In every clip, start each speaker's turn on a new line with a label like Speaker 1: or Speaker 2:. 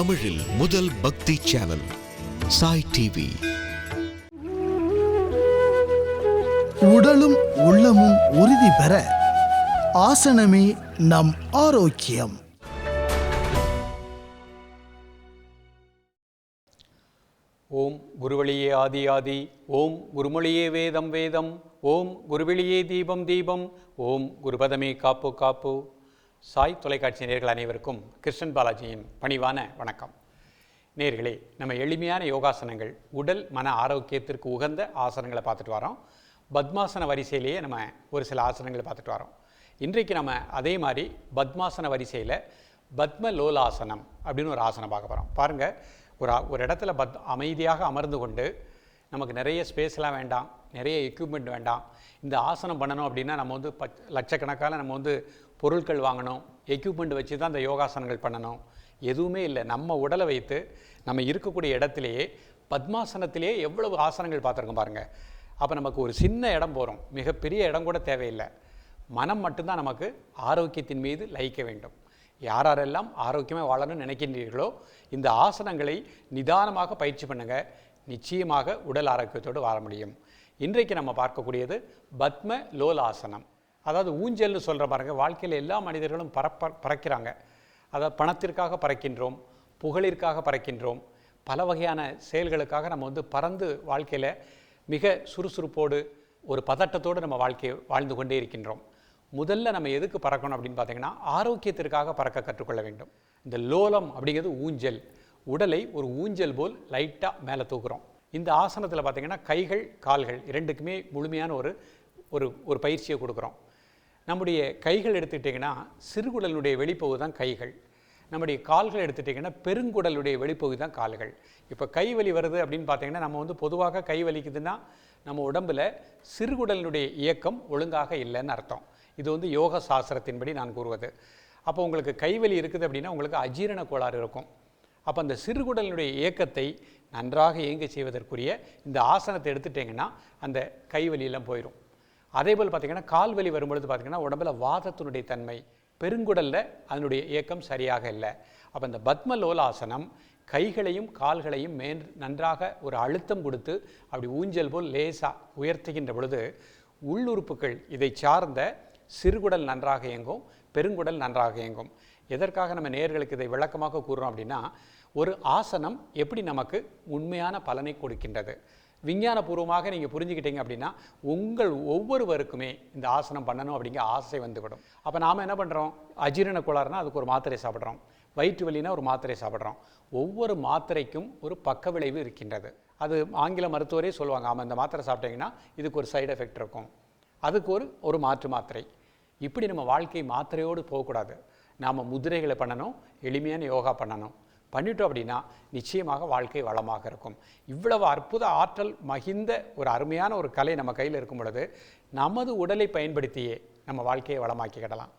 Speaker 1: தமிழில் முதல் பக்தி சேனல் சாய் டிவி.
Speaker 2: உடலும் உள்ளமும் உறுதி பெற ஆசனமே நம் ஆரோக்கியம்.
Speaker 3: ஓம் குருவழியே ஆதி ஆதி ஓம் குருமொழியே வேதம் வேதம் ஓம் குருவெளியே தீபம் தீபம் ஓம் குருபதமே காப்பு காப்பு. சாய் தொலைக்காட்சி நேர்கள் அனைவருக்கும் கிருஷ்ணன் பாலாஜியின் பணிவான வணக்கம். நேர்களே நம்ம எளிமையான யோகாசனங்கள் உடல் மன ஆரோக்கியத்திற்கு உகந்த ஆசனங்களை பார்த்துட்டு வரோம். பத்மாசன வரிசையிலேயே நம்ம ஒரு சில ஆசனங்களை பார்த்துட்டு வரோம். இன்றைக்கு நம்ம அதே மாதிரி பத்மாசன வரிசையில் பத்ம லோலாசனம் அப்படின்னு ஒரு ஆசனம் பார்க்க போகிறோம் பாருங்கள் ஒரு ஒரு இடத்துல பத் அமைதியாக அமர்ந்து கொண்டு நமக்கு நிறைய ஸ்பேஸ்லாம் வேண்டாம். நிறைய எக்யூப்மெண்ட் வேண்டாம். இந்த ஆசனம் பண்ணணும் அப்படின்னா நம்ம வந்து பச் லட்சக்கணக்கான நம்ம வந்து பொருட்கள் வாங்கணும். எக்யூப்மெண்ட் வச்சு தான் இந்த யோகாசனங்கள் பண்ணணும். எதுவுமே இல்லை. நம்ம உடலை வைத்து நம்ம இருக்கக்கூடிய இடத்துலையே பத்மாசனத்திலேயே எவ்வளவு ஆசனங்கள் பார்த்துருக்கோம் பாருங்கள் அப்போ நமக்கு ஒரு சின்ன இடம் போகிறோம் மிகப்பெரிய இடம் கூட தேவையில்லை. மனம் மட்டும்தான் நமக்கு ஆரோக்கியத்தின் மீது லயிக்க வேண்டும். யாரெல்லாம் ஆரோக்கியமாக வாழணும்னு நினைக்கின்றீர்களோ இந்த ஆசனங்களை நிதானமாக பயிற்சி பண்ணுங்கள் நிச்சயமாக உடல் ஆரோக்கியத்தோடு வாழ முடியும். இன்றைக்கு நம்ம பார்க்கக்கூடியது பத்ம லோலாசனம். அதாவது ஊஞ்சல்னு சொல்கிற பாருங்க வாழ்க்கையில் எல்லா மனிதர்களும் பரப்ப பறக்கிறாங்க. அதாவது பணத்திற்காக பறக்கின்றோம் புகழிற்காக பறக்கின்றோம் பல வகையான செயல்களுக்காக நம்ம வந்து பறந்து வாழ்க்கையில் மிக சுறுசுறுப்போடு ஒரு பதட்டத்தோடு நம்ம வாழ்க்கையை வாழ்ந்து கொண்டே இருக்கின்றோம். முதல்ல நம்ம எதுக்கு பறக்கணும் அப்படின்னு பார்த்தீங்கன்னா ஆரோக்கியத்திற்காக பறக்க கற்றுக்கொள்ள வேண்டும். இந்த லோலம் அப்படிங்கிறது ஊஞ்சல். உடலை ஒரு ஊஞ்சல் போல் லைட்டாக மேலே தூக்குறோம். இந்த ஆசனத்தில் பார்த்தீங்கன்னா கைகள் கால்கள் இரண்டுக்குமே முழுமையான ஒரு ஒரு ஒரு பயிற்சியை கொடுக்குறோம். நம்முடைய கைகள் எடுத்துக்கிட்டிங்கன்னா சிறுகுடலுடைய வெளிப்பகுதி தான் கைகள். நம்முடைய கால்கள் எடுத்துட்டிங்கன்னா பெருங்குடலுடைய வெளிப்பகுதி தான் கால்கள். இப்போ கை வலி வருது அப்படின்னு பார்த்தீங்கன்னா நம்ம வந்து பொதுவாக கை வலிக்குதுன்னா நம்ம உடம்புல சிறுகுடலினுடைய இயக்கம் ஒழுங்காக இல்லைன்னு அர்த்தம். இது வந்து யோக சாஸ்திரத்தின்படி நான் கூறுவது. அப்போ உங்களுக்கு கைவலி இருக்குது அப்படின்னா உங்களுக்கு அஜீரண கோளாறு இருக்கும். அப்போ அந்த சிறுகுடலினுடைய இயக்கத்தை நன்றாக இயங்க செய்வதற்குரிய இந்த ஆசனத்தை எடுத்துட்டிங்கன்னா அந்த கைவலியெல்லாம் போயிடும் அதே போல் பார்த்திங்கன்னா கால் வலி வரும்பொழுது பார்த்தீங்கன்னா உடம்புல வாதத்தினுடைய தன்மை பெருங்குடலில் அதனுடைய இயக்கம் சரியாக இல்லை. அப்போ இந்த பத்ம லோலாசனம் கைகளையும் கால்களையும் மேன் நன்றாக ஒரு அழுத்தம் கொடுத்து அப்படி ஊஞ்சல் போல் லேசாக உயர்த்துகின்ற பொழுது உள்ளுறுப்புகள் இதை சார்ந்த சிறுகுடல் நன்றாக இயங்கும் பெருங்குடல் நன்றாக இயங்கும். எதற்காக நம்ம நேர்களுக்கு இதை விளக்கமாக கூறுறோம் அப்படின்னா ஒரு ஆசனம் எப்படி நமக்கு உண்மையான பலனை கொடுக்கின்றது? விஞ்ஞானபூர்வமாக நீங்கள் புரிஞ்சுக்கிட்டீங்க அப்படின்னா உங்கள் ஒவ்வொருவருக்குமே இந்த ஆசனம் பண்ணணும் அப்படிங்கிற ஆசை வந்துவிடும். அப்போ நாம் என்ன பண்ணுறோம் அஜீரண கோளாறுனா அதுக்கு ஒரு மாத்திரை சாப்பிட்றோம். வயிற்று வலினா ஒரு மாத்திரை சாப்பிட்றோம். ஒவ்வொரு மாத்திரைக்கும் ஒரு பக்க விளைவு இருக்கின்றது. அது ஆங்கில மருத்துவரே சொல்லுவாங்க ஆமாம் இந்த மாத்திரை சாப்பிட்டீங்கன்னா இதுக்கு ஒரு சைடு எஃபெக்ட் இருக்கும். அதுக்கு ஒரு ஒரு மாற்று மாத்திரை. இப்படி நம்ம வாழ்க்கை மாத்திரையோடு போகக்கூடாது. நாம் முதிரைகளை பண்ணணும் எளிமையான யோகா பண்ணணும். பண்ணிட்டோம் அப்படின்னா நிச்சயமாக வாழ்க்கை வளமாக இருக்கும். இவ்வளவு அற்புத ஆற்றல் மகிந்த ஒரு அருமையான ஒரு கலை நம்ம கையில் இருக்கும் பொழுது நமது உடலை பயன்படுத்தியே நம்ம வாழ்க்கையை வளமாக்கிக்கிடலாம்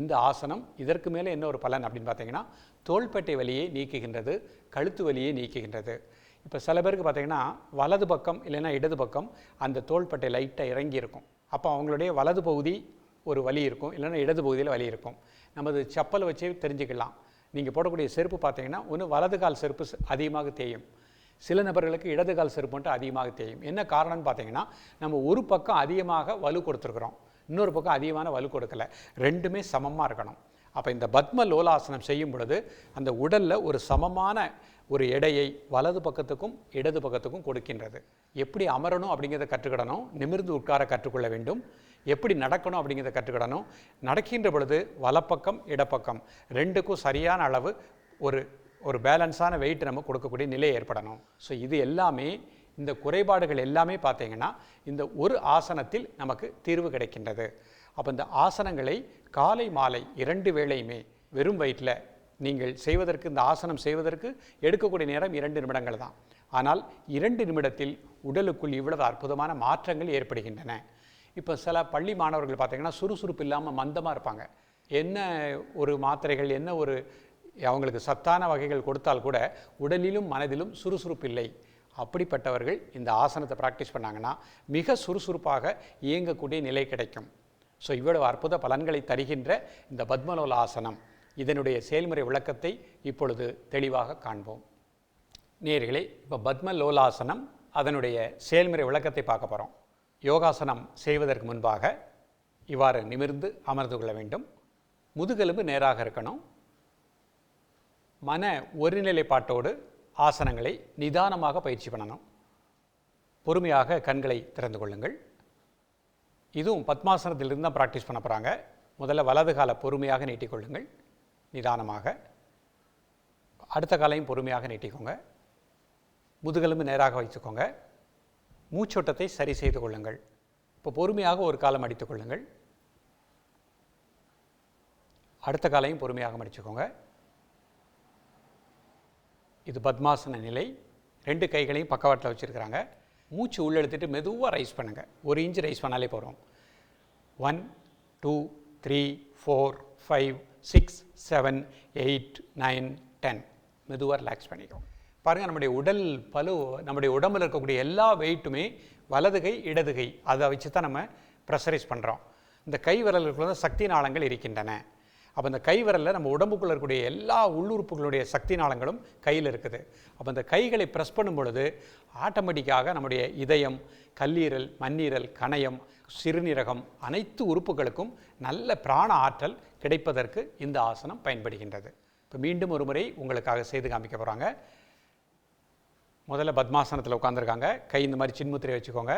Speaker 3: இந்த ஆசனம் இதற்கு மேலே என்ன ஒரு பலன் அப்படின்னு பார்த்தீங்கன்னா தோள்பட்டை வலியை நீக்குகின்றது கழுத்து வலியை நீக்குகின்றது. இப்போ சில பேருக்கு பார்த்தீங்கன்னா வலது பக்கம் இல்லைன்னா இடது பக்கம் அந்த தோள்பட்டை லைட்டாக இறங்கி இருக்கும். அப்போ அவங்களுடைய வலது பகுதி ஒரு வலி இருக்கும் இல்லைன்னா இடது பகுதியில் வலி இருக்கும். நமது செப்பல் வச்சே தெரிஞ்சுக்கலாம். நீங்கள் போடக்கூடிய செருப்பு பார்த்தீங்கன்னா ஒன்று வலது கால் செருப்பு அதிகமாக தேயும். சில நபர்களுக்கு இடது கால் செருப்பு மட்டும் அதிகமாக தேயும். என்ன காரணம்னு பார்த்தீங்கன்னா நம்ம ஒரு பக்கம் அதிகமாக வலு கொடுத்துருக்குறோம். இன்னொரு பக்கம் அதிகமான வலு கொடுக்கல. ரெண்டுமே சமமாக இருக்கணும். அப்போ இந்த பத்ம லோலாசனம் செய்யும் பொழுது அந்த உடலில் ஒரு சமமான ஒரு எடையை வலது பக்கத்துக்கும் இடது பக்கத்துக்கும் கொடுக்கின்றது. எப்படி அமரணும் அப்படிங்கிறத கற்றுக்கிடணும். நிமிர்ந்து உட்கார கற்றுக்கொள்ள வேண்டும். எப்படி நடக்கணும் அப்படிங்கிறத கற்றுக்கிடணும். நடக்கின்ற பொழுது வலப்பக்கம் இடப்பக்கம் ரெண்டுக்கும் சரியான அளவு ஒரு ஒரு பேலன்ஸான வெயிட் நம்ம கொடுக்கக்கூடிய நிலை ஏற்படணும். ஸோ இது எல்லாமே இந்த குறைபாடுகள் எல்லாமே பார்த்தீங்கன்னா இந்த ஒரு ஆசனத்தில் நமக்கு தீர்வு கிடைக்கின்றது. அப்போ இந்த ஆசனங்களை காலை மாலை இரண்டு வேளையுமே வெறும் வயிற்றில் நீங்கள் செய்வதற்கு இந்த ஆசனம் செய்வதற்கு எடுக்கக்கூடிய நேரம் இரண்டு நிமிடங்கள் தான். ஆனால் இரண்டு நிமிடத்தில் உடலுக்குள் இவ்வளவு அற்புதமான மாற்றங்கள் ஏற்படுகின்றன. இப்போ சில பள்ளி மாணவர்கள் பார்த்தீங்கன்னா சுறுசுறுப்பு இல்லாமல் மந்தமாக இருப்பாங்க. என்ன ஒரு மாத்திரைகள் என்ன ஒரு அவங்களுக்கு சத்தான வகைகள் கொடுத்தால் கூட உடலிலும் மனதிலும் சுறுசுறுப்பு இல்லை. அப்படிப்பட்டவர்கள் இந்த ஆசனத்தை ப்ராக்டிஸ் பண்ணாங்கன்னா மிக சுறுசுறுப்பாக இயங்கக்கூடிய நிலை கிடைக்கும். ஸோ இவ்வளவு அற்புத பலன்களை தருகின்ற இந்த பத்மலோல ஆசனம் இதனுடைய செயல்முறை விளக்கத்தை இப்பொழுது தெளிவாக காண்போம். நேர்களே இப்போ பத்மலோலாசனம் அதனுடைய செயல்முறை விளக்கத்தை பார்க்க போகிறோம் யோகாசனம் செய்வதற்கு முன்பாக இவ்வாறு நிமிர்ந்து அமர்ந்து கொள்ள வேண்டும். முதுகெலும்பு நேராக இருக்கணும். மன ஒருநிலைப்பாட்டோடு ஆசனங்களை நிதானமாக பயிற்சி பண்ணணும். பொறுமையாக கண்களை திறந்து கொள்ளுங்கள். இதுவும் பத்மாசனத்திலிருந்து தான் ப்ராக்டிஸ் பண்ண போகிறாங்க முதல்ல வலது காலை பொறுமையாக நீட்டிக்கொள்ளுங்கள் நிதானமாக. அடுத்த காலையும் பொறுமையாக நீட்டிக்கோங்க. முதுகெலும்பு நேராக வச்சுக்கோங்க மூச்சோட்டத்தை சரி செய்து கொள்ளுங்கள். இப்போ பொறுமையாக ஒரு காலம் அடித்துக் கொள்ளுங்கள். அடுத்த காலையும் பொறுமையாக மடிச்சுக்கோங்க. இது பத்மாசன நிலை. ரெண்டு கைகளையும் பக்கவாட்டில் வச்சுருக்கிறாங்க. மூச்சு உள்ளெடுத்துட்டு மெதுவாக ரைஸ் பண்ணுங்கள் ஒரு இன்ச் ரைஸ் பண்ணாலே போகிறோம் one two three four five six seven eight nine ten. மெதுவாக ரிலாக்ஸ் பண்ணிக்கோங்க. பாருங்கள் நம்முடைய உடல் பலு நம்முடைய உடம்பில் இருக்கக்கூடிய எல்லா வெயிட்டுமே வலது கை இடது கை. அதை வச்சு தான் நம்ம ப்ரெஷரைஸ் பண்ணுறோம் இந்த கை விரலுக்குள்ள தான் சக்தி நாளங்கள் இருக்கின்றன. அப்போ இந்த கை விரலில் நம்ம உடம்புக்குள்ள இருக்கக்கூடிய எல்லா உள்ளுறுப்புகளுடைய சக்தி நாளங்களும் கையில் இருக்குது. அப்போ இந்த கைகளை ப்ரெஸ் பண்ணும் பொழுது ஆட்டோமேட்டிக்காக நம்முடைய இதயம் கல்லீரல் மண்ணீரல் கணையம் சிறுநீரகம் அனைத்து உறுப்புகளுக்கும் நல்ல பிராண ஆற்றல் கிடைப்பதற்கு இந்த ஆசனம் பயன்படுகின்றது. இப்போ மீண்டும் ஒரு முறை உங்களுக்காக செய்து காமிக்க போகிறாங்க முதல்ல பத்மாசனத்தில் உட்காந்துருக்காங்க கை இந்த மாதிரி சின்முத்திரை வச்சுக்கோங்க.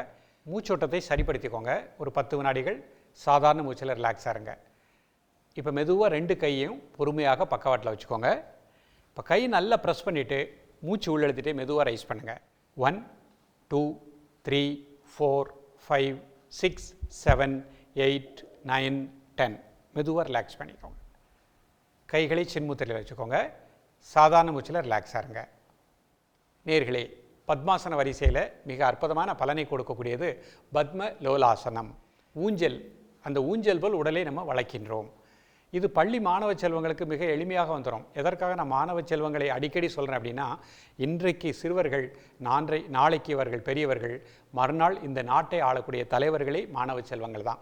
Speaker 3: மூச்சோட்டத்தை சரிப்படுத்திக்கோங்க. ஒரு பத்து வினாடிகள் சாதாரண மூச்சில் ரிலாக்ஸாக இருங்க. இப்போ மெதுவாக ரெண்டு கையையும் பொறுமையாக பக்கவாட்டில் வச்சுக்கோங்க. இப்போ கை நல்லா ப்ரெஸ் பண்ணிவிட்டு மூச்சு உள்ளெழுத்துட்டு மெதுவாக ரைஸ் பண்ணுங்கள் one two three four five six seven eight nine ten மெதுவாக ரிலாக்ஸ் பண்ணிக்கோங்க. கைகளை சின்முத்திரையில் வச்சுக்கோங்க. சாதாரண மூச்சில் ரிலாக்ஸாக இருங்க. நேர்களே பத்மாசன வரிசையில் மிக அற்புதமான பலனை கொடுக்கக்கூடியது பத்ம லோலாசனம். ஊஞ்சல் அந்த ஊஞ்சல் போல் உடலை நம்ம வளைக்கின்றோம் இது பள்ளி மாணவ செல்வங்களுக்கு மிக எளிமையாக வந்துடும் எதற்காக நான் மாணவ செல்வங்களை அடிக்கடி சொல்கிறேன் அப்படின்னா இன்றைக்கு சிறுவர்கள் நான்றை நாளைக்கு இவர்கள் பெரியவர்கள் மறுநாள் இந்த நாட்டை ஆளக்கூடிய தலைவர்களே மாணவ செல்வங்கள் தான்.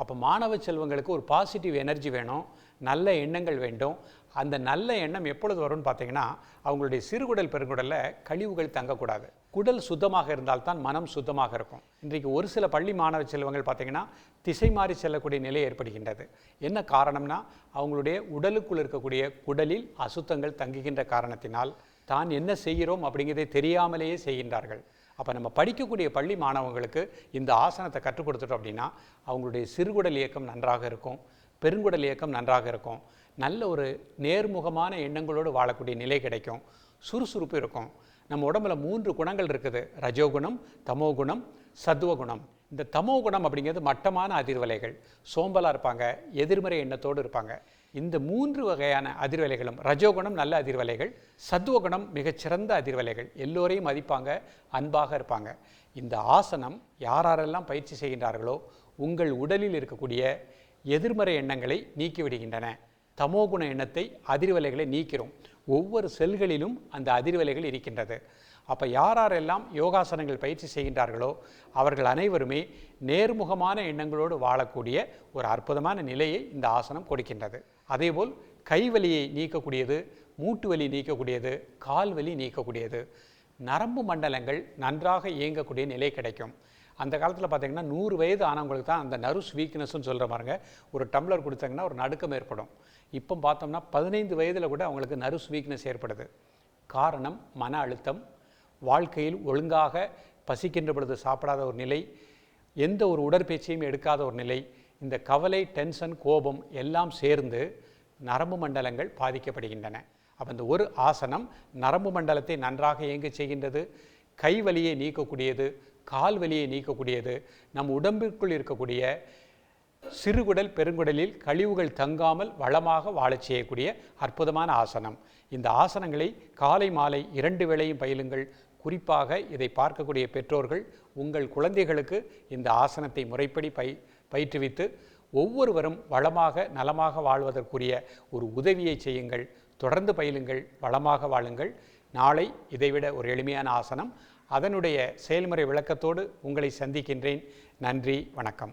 Speaker 3: அப்போ மாணவ செல்வங்களுக்கு ஒரு பாசிட்டிவ் எனர்ஜி வேணும் நல்ல எண்ணங்கள் வேண்டும். அந்த நல்ல எண்ணம் எப்பொழுது வரும்னு பார்த்தீங்கன்னா அவங்களுடைய சிறுகுடல் பெருங்குடலில் கழிவுகள் தங்கக்கூடாது. குடல் சுத்தமாக இருந்தால்தான் மனம் சுத்தமாக இருக்கும். இன்றைக்கு ஒரு சில பள்ளி மாணவ செல்வங்கள் பார்த்தீங்கன்னா திசை மாறி செல்லக்கூடிய நிலை ஏற்படுகின்றது. என்ன காரணம்னா அவங்களுடைய உடலுக்குள் இருக்கக்கூடிய குடலில் அசுத்தங்கள் தங்குகின்ற காரணத்தினால் தான் என்ன செய்கிறோம் அப்படிங்கிறதை தெரியாமலேயே செய்கின்றார்கள். அப்போ நம்ம படிக்கக்கூடிய பள்ளி மாணவங்களுக்கு இந்த ஆசனத்தை கற்றுக் கொடுத்துட்டோம் அப்படின்னா அவங்களுடைய சிறுகுடல் இயக்கம் நன்றாக இருக்கும் பெருங்குடல் இயக்கம் நன்றாக இருக்கும். நல்ல ஒரு நேர்முகமான எண்ணங்களோடு வாழக்கூடிய நிலை கிடைக்கும். சுறுசுறுப்பு இருக்கும். நம்ம உடம்புல மூன்று குணங்கள் இருக்குது. ரஜோகுணம் தமோகுணம் சத்துவகுணம் இந்த தமோ குணம் அப்படிங்கிறது மட்டமான அதிர்வலைகள். சோம்பலாக இருப்பாங்க எதிர்மறை எண்ணத்தோடு இருப்பாங்க. இந்த மூன்று வகையான அதிர்வலைகளும் ரஜோகுணம் நல்ல அதிர்வலைகள் சத்துவகுணம் மிகச்சிறந்த அதிர்வலைகள். எல்லோரையும் மதிப்பாங்க அன்பாக இருப்பாங்க. இந்த ஆசனம் யாரெல்லாம் பயிற்சி செய்கின்றார்களோ உங்கள் உடலில் இருக்கக்கூடிய எதிர்மறை எண்ணங்களை நீக்கிவிடுகின்றன. தமோகுண எண்ணத்தை அதிர்வலைகளை நீக்கிறோம். ஒவ்வொரு செல்களிலும் அந்த அதிர்வலைகள் இருக்கின்றது. அப்போ யாரெல்லாம் யோகாசனங்கள் பயிற்சி செய்கின்றார்களோ அவர்கள் அனைவருமே நேர்முகமான எண்ணங்களோடு வாழக்கூடிய ஒரு அற்புதமான நிலையை இந்த ஆசனம் கொடுக்கின்றது. அதேபோல் கைவலியை நீக்கக்கூடியது மூட்டு வலி நீக்கக்கூடியது கால் வலி நீக்கக்கூடியது. நரம்பு மண்டலங்கள் நன்றாக இயங்கக்கூடிய நிலை கிடைக்கும். அந்த காலத்தில் பார்த்தீங்கன்னா நூறு வயது ஆனவங்களுக்கு தான் அந்த நர்வ்ஸ் வீக்னஸ்ன்னு சொல்கிற பாருங்க. ஒரு டம்ளர் கொடுத்தாங்கன்னா ஒரு நடுக்கம் ஏற்படும். இப்போ பார்த்தோம்னா பதினைந்து வயதில் கூட அவங்களுக்கு நர்வ்ஸ் வீக்னஸ் ஏற்படுது. காரணம் மன அழுத்தம் வாழ்க்கையில் ஒழுங்காக பசிக்கின்ற பொழுது சாப்பிடாத ஒரு நிலை எந்த ஒரு உடற்பயிற்சியும் எடுக்காத ஒரு நிலை இந்த கவலை டென்ஷன் கோபம் எல்லாம் சேர்ந்து நரம்பு மண்டலங்கள் பாதிக்கப்படுகின்றன. அப்போ இந்த ஒரு ஆசனம் நரம்பு மண்டலத்தை நன்றாக இயங்க செய்கின்றது கை வலியை நீக்கக்கூடியது கால் வலியை நீக்கக்கூடியது நம் உடம்பிற்குள் இருக்கக்கூடிய சிறுகுடல் பெருங்குடலில் கழிவுகள் தங்காமல் வளமாக வாழச் செய்யக்கூடிய அற்புதமான ஆசனம். இந்த ஆசனங்களை காலை மாலை இரண்டு வேளையும் பயிலுங்கள். குறிப்பாக இதை பார்க்கக்கூடிய பெற்றோர்கள் உங்கள் குழந்தைகளுக்கு இந்த ஆசனத்தை முறைப்படி பய பயிற்றுவித்து ஒவ்வொருவரும் வளமாக நலமாக வாழ்வதற்குரிய ஒரு உதவியை செய்யுங்கள். தொடர்ந்து பயிலுங்கள் வளமாக வாழுங்கள். நாளை இதைவிட ஒரு எளிமையான ஆசனம். அதனுடைய செயல்முறை விளக்கத்தோடு உங்களை சந்திக்கின்றேன். நன்றி வணக்கம்.